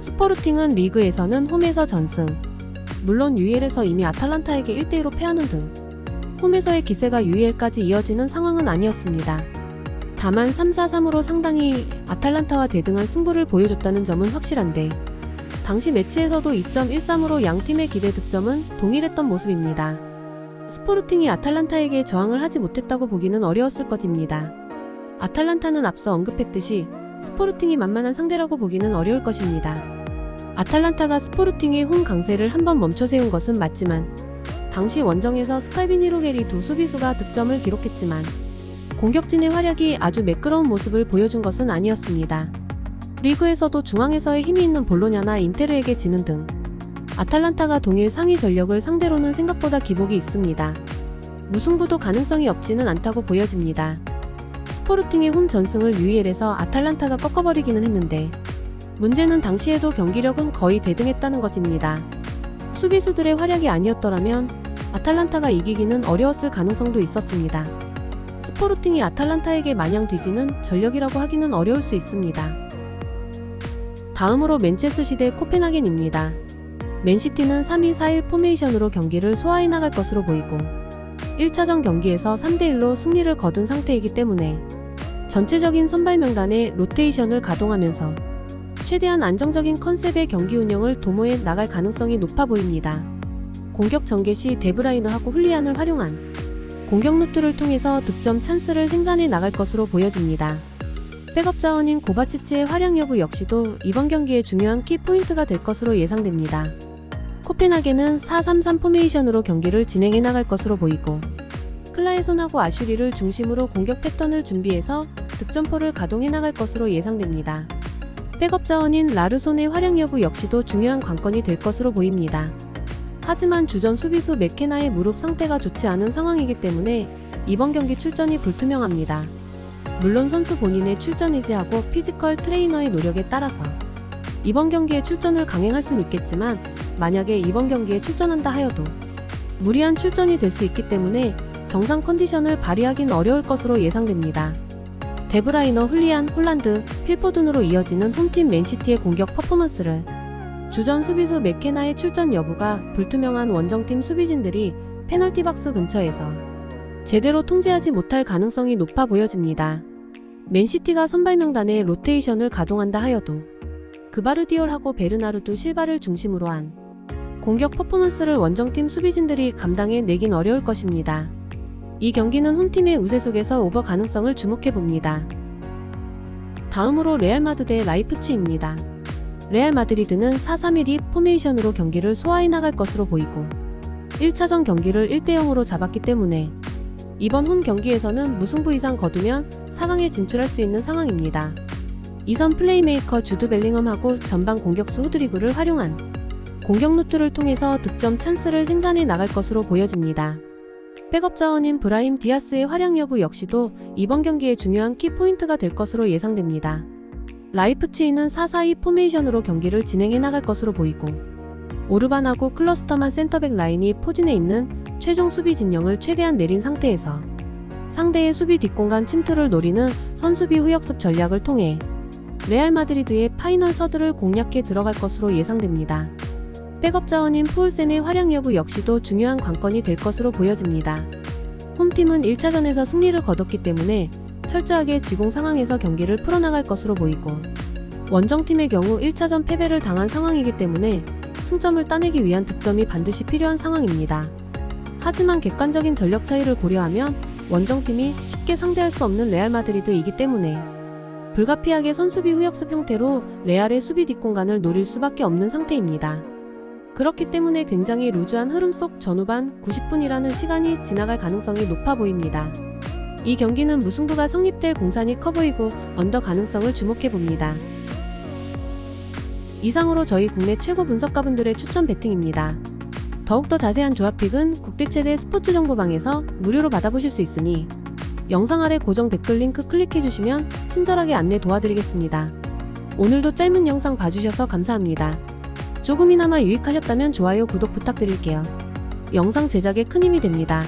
스포르팅은 리그에서는 홈에서 전승. 물론 UEL에서 이미 아탈란타에게 1대1로 패하는 등 홈에서의 기세가 UEL까지 이어지는 상황은 아니었습니다. 다만 3-4-3으로 상당히 아탈란타와 대등한 승부를 보여줬다는 점은 확실한데 당시 매치에서도 2.13으로 양 팀의 기대 득점은 동일했던 모습입니다. 스포르팅이 아탈란타에게 저항을 하지 못했다고 보기는 어려웠을 것입니다. 아탈란타는 앞서 언급했듯이 스포르팅이 만만한 상대라고 보기는 어려울 것입니다. 아탈란타가 스포르팅의 홈 강세를 한번 멈춰 세운 것은 맞지만 당시 원정에서 스칼빈 히로겔이 두 수비수가 득점을 기록했지만 공격진의 활약이 아주 매끄러운 모습을 보여준 것은 아니었습니다. 리그에서도 중앙에서의 힘이 있는 볼로냐나 인테르에게 지는 등 아탈란타가 동일 상위 전력을 상대로는 생각보다 기복이 있습니다. 무승부도 가능성이 없지는 않다고 보여집니다. 스포르팅의 홈 전승을 UEL에서 아탈란타가 꺾어버리기는 했는데 문제는 당시에도 경기력은 거의 대등했다는 것입니다. 수비수들의 활약이 아니었더라면 아탈란타가 이기기는 어려웠을 가능성도 있었습니다. 스포르팅이 아탈란타에게 마냥 뒤지는 전력이라고 하기는 어려울 수 있습니다. 다음으로 맨체스 시대 코펜하겐입니다. 맨시티는 3-2-4-1 포메이션으로 경기를 소화해 나갈 것으로 보이고 1차전 경기에서 3대1로 승리를 거둔 상태이기 때문에 전체적인 선발 명단에 로테이션을 가동하면서 최대한 안정적인 컨셉의 경기 운영을 도모해 나갈 가능성이 높아 보입니다. 공격 전개 시 데브라이너하고 훌리안을 활용한 공격 루트를 통해서 득점 찬스를 생산해 나갈 것으로 보여집니다. 백업 자원인 고바치치의 활약 여부 역시도 이번 경기의 중요한 키포인트가 될 것으로 예상됩니다. 코펜하겐은 4-3-3 포메이션으로 경기를 진행해 나갈 것으로 보이고 클라에손하고 아슈리를 중심으로 공격 패턴을 준비해서 득점포를 가동해 나갈 것으로 예상됩니다. 백업 자원인 라르손의 활약 여부 역시도 중요한 관건이 될 것으로 보입니다. 하지만 주전 수비수 맥케나의 무릎 상태가 좋지 않은 상황이기 때문에 이번 경기 출전이 불투명합니다. 물론 선수 본인의 출전 의지하고 피지컬 트레이너의 노력에 따라서 이번 경기에 출전을 강행할 수는 있겠지만 만약에 이번 경기에 출전한다 하여도 무리한 출전이 될 수 있기 때문에 정상 컨디션을 발휘하긴 어려울 것으로 예상됩니다. 데브라이너, 훌리안, 홀란드, 필포 든으로 이어지는 홈팀 맨시티의 공격 퍼포먼스를 주전 수비수 맥케나의 출전 여부가 불투명한 원정팀 수비진들이 페널티 박스 근처에서 제대로 통제하지 못할 가능성이 높아 보여집니다. 맨시티가 선발 명단에 로테이션을 가동한다 하여도 그바르디올하고 베르나르도 실바를 중심으로 한 공격 퍼포먼스를 원정팀 수비진들이 감당해 내긴 어려울 것입니다. 이 경기는 홈팀의 우세 속에서 오버 가능성을 주목해 봅니다. 다음으로 레알 마드대 라이프치입니다. 레알 마드리드는 4-3-1-2 포메이션으로 경기를 소화해 나갈 것으로 보이고 1차전 경기를 1대0으로 잡았기 때문에 이번 홈 경기에서는 무승부 이상 거두면 4강에 진출할 수 있는 상황입니다. 이선 플레이메이커 주드 벨링엄하고 전방 공격수 후드리구를 활용한 공격 루트를 통해서 득점 찬스를 생산해 나갈 것으로 보여집니다. 백업 자원인 브라임 디아스의 활약 여부 역시도 이번 경기의 중요한 키포인트가 될 것으로 예상됩니다. 라이프치히는 4-4-2 포메이션으로 경기를 진행해 나갈 것으로 보이고 오르반하고 클러스터만 센터백 라인이 포진해 있는 최종 수비 진영을 최대한 내린 상태에서 상대의 수비 뒷공간 침투를 노리는 선수비 후역습 전략을 통해 레알 마드리드의 파이널 서드를 공략해 들어갈 것으로 예상됩니다. 백업 자원인 포울센의 활약 여부 역시도 중요한 관건이 될 것으로 보여집니다. 홈팀은 1차전에서 승리를 거뒀기 때문에 철저하게 지공 상황에서 경기를 풀어나갈 것으로 보이고 원정팀의 경우 1차전 패배를 당한 상황이기 때문에 승점을 따내기 위한 득점이 반드시 필요한 상황입니다. 하지만 객관적인 전력 차이를 고려하면 원정팀이 쉽게 상대할 수 없는 레알 마드리드이기 때문에 불가피하게 선수비 후역습 형태로 레알의 수비 뒷공간을 노릴 수밖에 없는 상태입니다. 그렇기 때문에 굉장히 루즈한 흐름 속 전후반 90분이라는 시간이 지나갈 가능성이 높아 보입니다. 이 경기는 무승부가 성립될 공산이 커 보이고 언더 가능성을 주목해 봅니다. 이상으로 저희 국내 최고 분석가분들의 추천 배팅입니다. 더욱더 자세한 조합픽은 국대 최대 스포츠 정보방에서 무료로 받아보실 수 있으니 영상 아래 고정 댓글 링크 클릭해주시면 친절하게 안내 도와드리겠습니다. 오늘도 짧은 영상 봐주셔서 감사합니다. 조금이나마 유익하셨다면 좋아요, 구독 부탁드릴게요. 영상 제작에 큰 힘이 됩니다.